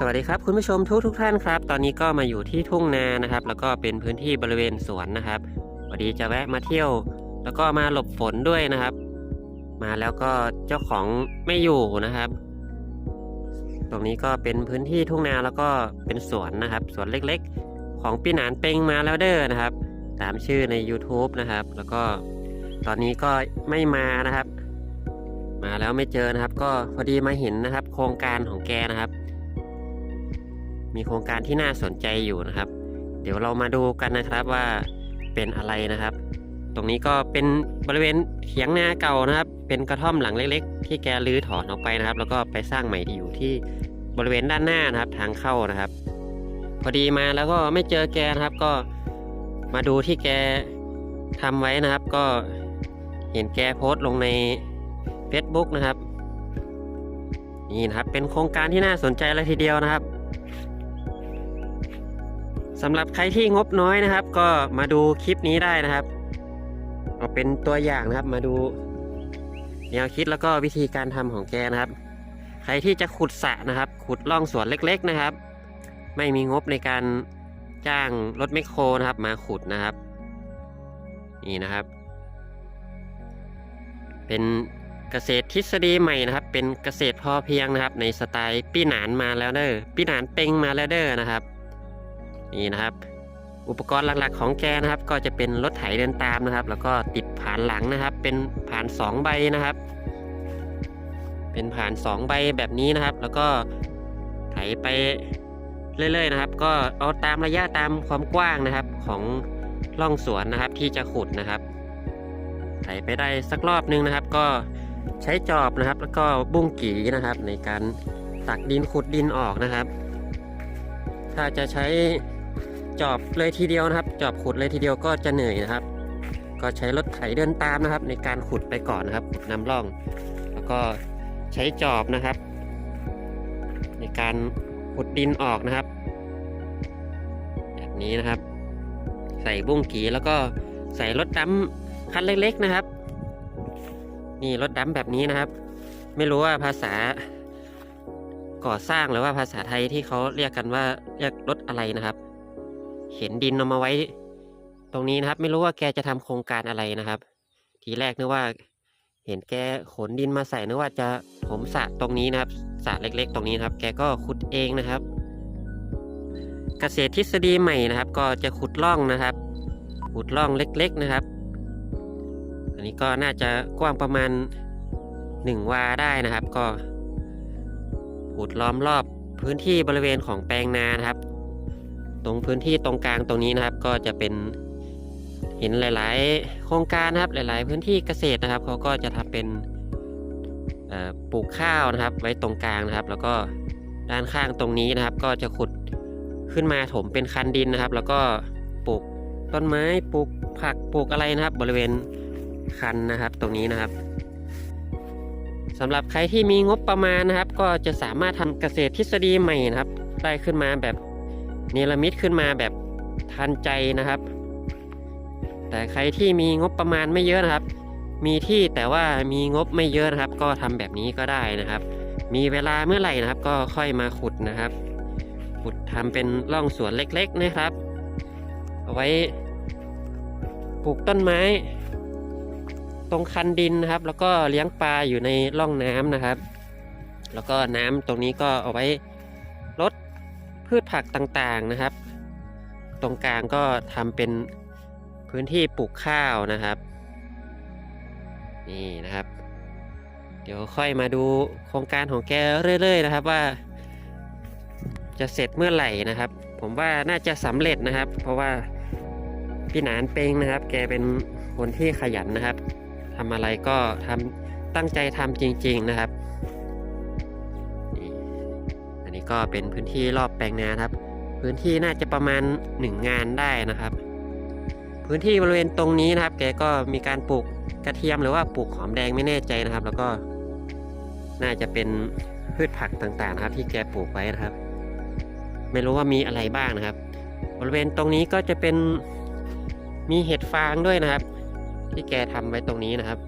สวัสดีครับคุณผู้ชมทุกทุกท่านครับ ตอนนี้ก็มาอยู่ที่ทุ่งนานะครับ แล้วก็เป็นพื้นที่บริเวณสวนนะครับวันนี้จะแวะมาเที่ยว แล้วก็มาหลบฝนด้วยนะครับ มาแล้วก็เจ้าของไม่อยู่นะครับ ตรงนี้ก็เป็นพื้นที่ทุ่งนาแล้วก็เป็นสวนนะครับ สวนเล็กๆ ของพี่หนานเปงมาแล้วเด้อนะครับ ตามชื่อใน YouTube นะครับ แล้วก็ตอนนี้ก็ไม่มานะครับ มาแล้วไม่เจอนะครับ ก็พอดีมาเห็นนะครับ โครงการของแกนะครับ มีโครงการที่น่าสนใจอยู่นะครับ เดี๋ยวเรามาดูกันนะครับว่าเป็นอะไรนะครับ ตรงนี้ก็เป็นบริเวณเถียงนาเก่านะครับ เป็นกระท่อมหลังเล็ก ๆ ที่แกรื้อถอนออกไปนะครับ แล้วก็ไปสร้างใหม่ที่อยู่ที่บริเวณด้านหน้านะครับ ทางเข้านะครับ พอดีมาแล้วก็ไม่เจอแกนะครับ ก็มาดูที่แกทำไว้นะครับ ก็เห็นแกโพสต์ลงใน Facebook นะครับนี่นะครับเป็นโครงการที่น่าสนใจเลยทีเดียวนะครับ สำหรับใครที่งบน้อยนะครับ ก็มาดูคลิปนี้ได้นะครับ เอาเป็นตัวอย่างนะครับมาดูแนวคิดแล้วก็วิธีการทำของแกนะครับ ใครที่จะขุดสระนะครับ ขุดล่องสวนเล็ก ๆนะครับ ไม่มีงบในการจ้างรถแมคโครนะครับ มาขุดนะครับ นี่นะครับ เป็นเกษตรทฤษฎีใหม่นะครับ เป็นเกษตรพอเพียงนะครับ ในสไตล์พี่หนานมาแล้วเด้อพี่หนานเต็งมาแล้วเด้อนะครับ นี่นะครับ อุปกรณ์หลักๆของแกนะครับ ก็จะเป็นรถไถเดินตามนะครับ แล้วก็ติดผ่านหลังนะครับ เป็นผ่านสองใบนะครับ เป็นผ่านสองใบแบบนี้นะครับ แล้วก็ไถไปเรื่อยๆนะครับ ก็เอาตามระยะตามความกว้างนะครับของร่องสวนนะครับที่จะขุดนะครับ ไถไปได้สักรอบนึงนะครับ ก็ใช้จอบนะครับ แล้วก็บุ้งกีนะครับ ในการตักดินขุดดินออกนะครับ ถ้าจะใช้ จอบเลยทีเดียวนะครับ จอบขุดเลยทีเดียวก็จะเหนื่อยนะครับ ก็ใช้รถไถเดินตามนะครับ ในการขุดไปก่อนนะครับขุดนำร่อง แล้วก็ใช้จอบนะครับ ในการขุดดินออกนะครับ แบบนี้นะครับ ใส่บุ้งกีแล้วก็ใส่รถดำคันเล็ก ๆนะครับ นี่รถดำแบบนี้นะครับ ไม่รู้ว่าภาษาก่อสร้างหรือว่าภาษาไทยที่เขาเรียกกันว่าเรียกรถอะไรนะครับ เห็นดินเอามาไว้ ตรงนี้นะครับ ไม่รู้ว่าแกจะทำโครงการอะไรนะครับ ทีแรกนึกว่า เห็นแกขนดินมาใส่นึกว่าจะผมสระตรงนี้นะครับสระเล็ก ๆ ตรงนี้นะครับ แกก็ขุดเองนะครับ เกษตรทฤษฎีใหม่นะครับ ก็จะขุดร่องนะครับ ขุดร่องเล็ก ๆนะครับ อันนี้ก็น่าจะกว้างประมาณหนึ่งวาได้นะครับ ก็ขุดล้อมรอบพื้นที่บริเวณของแปลงนานะครับ ตรงพื้นที่ตรงกลางตรงนี้นะครับ ก็จะเป็นเห็นหลาย ๆ โครงการนะครับ หลาย ๆ พื้นที่เกษตรนะครับเขาก็จะทำเป็นปลูกข้าวนะครับ ไว้ตรงกลางนะครับ แล้วก็ด้านข้างตรงนี้นะครับ ก็จะขุดขึ้นมาถมเป็นคันดินนะครับ แล้วก็ปลูกต้นไม้ปลูกผักปลูกอะไรนะครับ บริเวณคันนะครับ ตรงนี้นะครับสำหรับใครที่มีงบประมาณนะครับ ก็จะสามารถทำเกษตรทฤษฎีใหม่นะครับ ได้ขึ้นมาแบบ เนรมิตขึ้นมาแบบทันใจนะครับ แต่ใครที่มีงบประมาณไม่เยอะนะครับ มีที่แต่ว่ามีงบไม่เยอะนะครับ ก็ทำแบบนี้ก็ได้นะครับ มีเวลาเมื่อไหร่นะครับ ก็ค่อยมาขุดนะครับ ขุดทำเป็นร่องสวนเล็ก ๆนะครับ เอาไว้ปลูกต้นไม้ ตรงคันดินนะครับ แล้วก็เลี้ยงปลาอยู่ในร่องน้ำนะครับ แล้วก็น้ำตรงนี้ก็เอาไว้ พืชผักต่างๆนะครับ ตรงกลางก็ทำเป็นพื้นที่ปลูกข้าวนะครับ นี่นะครับ เดี๋ยวค่อยมาดูโครงการของแกเรื่อย ๆ นะครับว่า จะเสร็จเมื่อไหร่นะครับ ผมว่าน่าจะสำเร็จนะครับ เพราะว่าพี่หนานเปงนะครับ แกเป็นคนที่ขยันนะครับทำอะไรก็ทำตั้งใจทำจริง ๆนะครับ ก็เป็นพื้นที่รอบแปลงนาครับ พื้นที่น่าจะประมาณหนึ่งงานได้นะครับ พื้นที่บริเวณตรงนี้นะครับ แกก็มีการปลูกกระเทียมหรือว่าปลูกหอมแดงไม่แน่ใจนะครับ แล้วก็ น่าจะเป็นพืชผักต่างๆนะครับ ที่แกปลูกไว้นะครับ ไม่รู้ว่ามีอะไรบ้างนะครับ บริเวณตรงนี้ก็จะเป็นมีเห็ดฟางด้วยนะครับ ที่แกทำไว้ตรงนี้นะครับ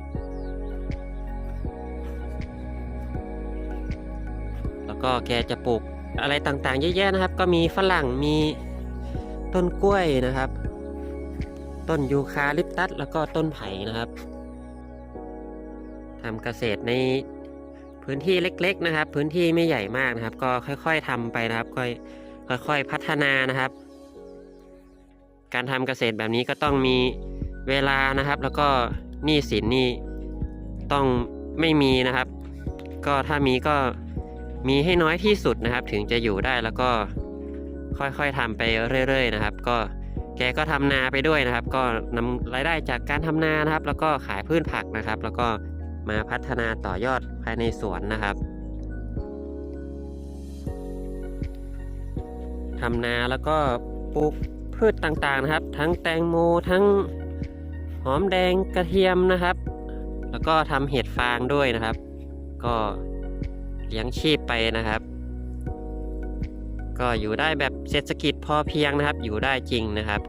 ก็แกจะปลูกอะไรต่างๆเยอะแยะนะครับ ก็มีฝรั่งมีต้นกล้วยนะครับ ต้นยูคาลิปตัสแล้วก็ต้นไผ่นะครับทำเกษตรในพื้นที่เล็ก ๆนะครับ พื้นที่ไม่ใหญ่มากนะครับ ก็ค่อย ๆทำไปนะครับ ค่อยค่อยๆพัฒนานะครับ การทำเกษตรแบบนี้ก็ต้องมีเวลานะครับ แล้วก็หนี้สินนี่ต้องไม่มีนะครับ ก็ถ้ามีก็ มีให้น้อยที่สุดนะครับ ถึงจะอยู่ได้แล้วก็ค่อยๆทำไปเรื่อย ๆ นะครับ ก็แกก็ทำนาไปด้วยนะครับ ก็นำรายได้จากการทำนานะครับ แล้วก็ขายพืชผักนะครับ แล้วก็มาพัฒนาต่อยอดภายในสวนนะครับทำนาแล้วก็ปลูกพืชต่างๆนะครับ ทั้งแตงโมทั้งหอมแดงกระเทียมนะครับ แล้วก็ทำเห็ดฟางด้วยนะครับ ก็ เลี้ยงชีพไปนะครับ ก็อยู่ได้แบบเศรษฐกิจพอเพียงนะครับ อยู่ได้จริงนะครับ